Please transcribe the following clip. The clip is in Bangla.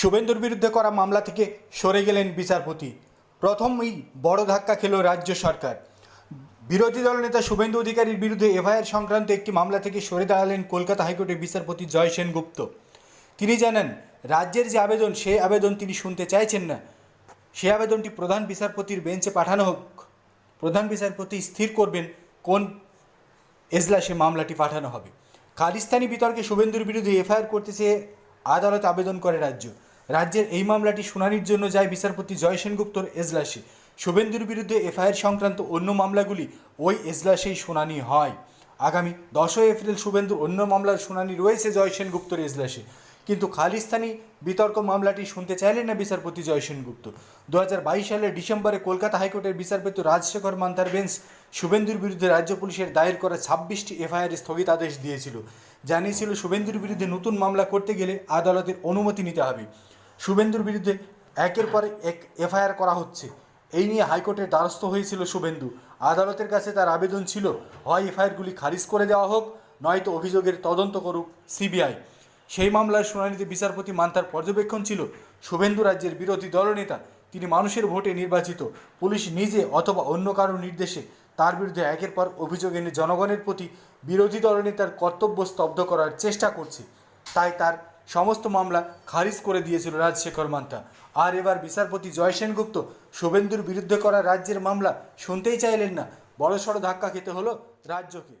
শুভেন্দুর বিরুদ্ধে করা মামলা থেকে সরে গেলেন বিচারপতি। প্রথমই বড় ধাক্কা খেল রাজ্য সরকার। বিরোধী দল নেতা শুভেন্দু অধিকারীর বিরুদ্ধে এফআইআর সংক্রান্ত একটি মামলা থেকে সরে দাঁড়ালেন কলকাতা হাইকোর্টের বিচারপতি জয় সেনগুপ্ত। তিনি জানান, রাজ্যের যে আবেদন সেই আবেদন তিনি শুনতে চাইছেন না। সে আবেদনটি প্রধান বিচারপতির বেঞ্চে পাঠানো হোক। প্রধান বিচারপতি স্থির করবেন কোন এজলাসে মামলাটি পাঠানো হবে। খালিস্তানি বিতর্কে শুভেন্দুর বিরুদ্ধে এফআইআর করতে চেয়ে আদালত আবেদন করে রাজ্য। রাজ্যের এই মামলাটি শুনানির জন্য যায় বিচারপতি জয় সেনগুপ্তর এজলাসে। শুভেন্দুর বিরুদ্ধে এফআইআর সংক্রান্ত অন্য মামলাগুলি ওই এজলাসেই শুনানি হয়। আগামী দশই এপ্রিল শুভেন্দুর অন্য মামলার শুনানি রয়েছে জয় সেনগুপ্তর এজলাসে। কিন্তু খালিস্তানি বিতর্ক মামলাটি শুনতে চাইলেন না বিচারপতি জয় সেনগুপ্ত দু সালের ডিসেম্বরে কলকাতা হাইকোর্টের বিচারপতি রাজশেখর মান্তার বেঞ্চ শুভেন্দুর বিরুদ্ধে রাজ্য পুলিশের দায়ের করা ছাব্বিশটি এফআইআর স্থগিতাদেশ দিয়েছিল। জানিয়েছিল শুভেন্দুর বিরুদ্ধে নতুন মামলা করতে গেলে আদালতের অনুমতি নিতে হবে। শুভেন্দুর বিরুদ্ধে একের পর এক এফআইআর করা হচ্ছে। এই নিয়ে হাইকোর্টের দ্বারস্থ হয়েছিল শুভেন্দু। আদালতের কাছে তার আবেদন ছিল, হয় এফআইআরগুলি খারিজ করে দেওয়া হোক, নয়তো অভিযোগের তদন্ত করুক সিবিআই। সেই মামলার শুনানিতে বিচারপতি মান্তার পর্যবেক্ষণ ছিল, শুভেন্দু রাজ্যের বিরোধী দলনেতা, তিনি মানুষের ভোটে নির্বাচিত, পুলিশ নিজে অথবা অন্য কারও নির্দেশে তার বিরুদ্ধে একের পর অভিযোগ এনে জনগণের প্রতি বিরোধী দলনেতার কর্তব্য স্তব্ধ করার চেষ্টা করছে। তাই তার সমস্ত মামলা খারিজ করে দিয়েছিল রাজশেখর মান্তা। আর এবার বিচারপতি জয় সেনগুপ্ত শুভেন্দুর বিরুদ্ধে করা রাজ্যের মামলা শুনতেই চাইলেন না। বড়সড় ধাক্কা খেতে হলো রাজ্যকে।